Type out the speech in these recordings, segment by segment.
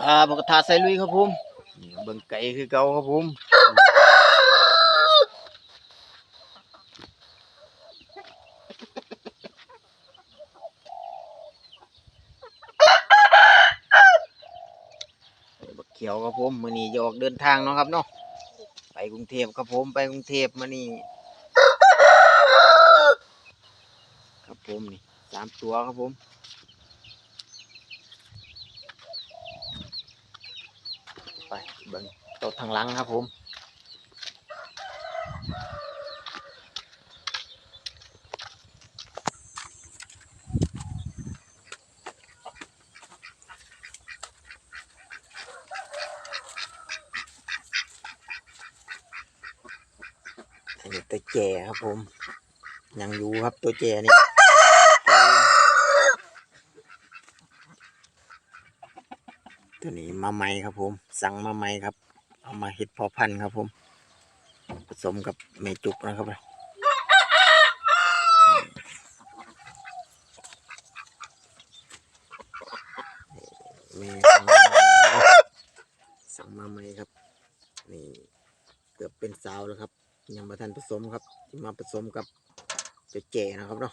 ครับมันก็ทาใส่ลุยครับผมเบิ่งไก่คือเก่าครับผมเขียวครับผมมือนี้จะออกเดินทางเนาะครับเนาะไปกรุงเทพครับผมไปกรุงเทพมื้อนี้ครับผมนี่สามตัวครับผม ไปเบิ่งต๊ะทางหลังครับผมตัวแจครับผม ยังอยู่ครับตัวแจนี่ ตัวนี้มาใหม่ครับผม สั่งมาใหม่ครับ เอามาเห็ดพอพันธุ์ครับผม ผสมกับเมจุกนะครับเมสั่งมาใหม่ครับสั่งมาใหม่ครับ นี่เกือบเป็นสาวแล้วครับ ยังมาทันผสมครับ มาผสมกับเจ้าแจนะครับเนาะ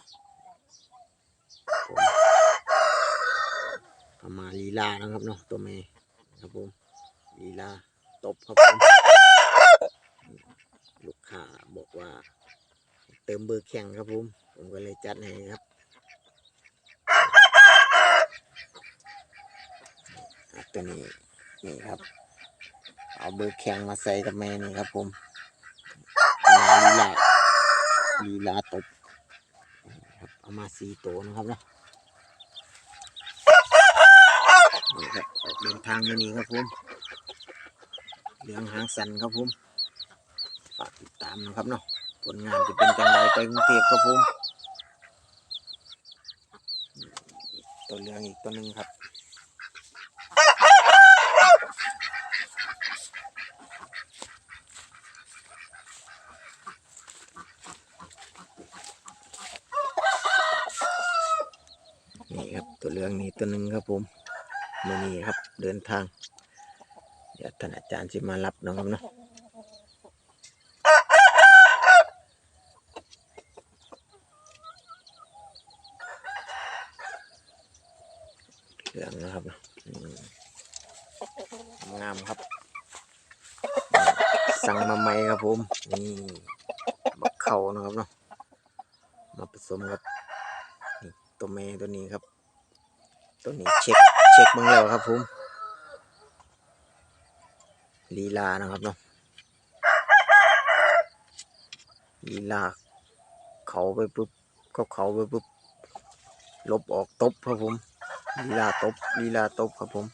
มามาลีลานะครับเนาะตัวเมย์ครับผมลีลาตบครับผมลูกค้าบอกว่า เติมเบอร์แข่งครับผมผมก็เลยจัดให้ครับตัวนี้นี่ครับ เอาเบอร์แข่งมาใส่กับแม่นี่ครับผมลีลาลีลาตบครับเอามาสี่ตัวนะครับเนาะ นี่ครับออกเดินทางนี่ครับผมเหลืองหางสันครับผมฝากติดตามนะครับเนาะผลงานจะเป็นจังไรไปกรุงเทพครับผมตัวเหลืองอีกตัวหนึ่งครับนี่ครับตัวเหลืองนี่ตัวหนึ่งครับผม มื่อนี้ครับ เดินทาง เดี๋ยวท่านอาจารย์จะมารับนะครับเนาะเหลืองนะครับงามครับ สั่งมาใหม่ครับผม นี่บักเข่านะครับเนาะมาผสมกับตัวแม่ตัวนี้ครับ ตัวนี้เช็คเช็คบ้างแล้วครับผมลีลานะครับเนาะลีลาเขาไปปุ๊บเขาเขาไปปุ๊บลบออกตบครับผมลีลาตบลีลาตบครับผม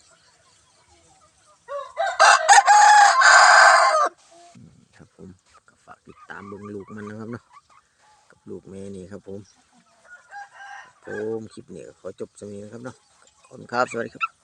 ครับผมก็ฝากติดตามบิ่งลูกมันนะครับเนาะกับลูกแม่นี่ครับผมผมคลิปนี้ขอจบสำนี้นะครับเนาะ ขอบคุณครับ สวัสดีครับ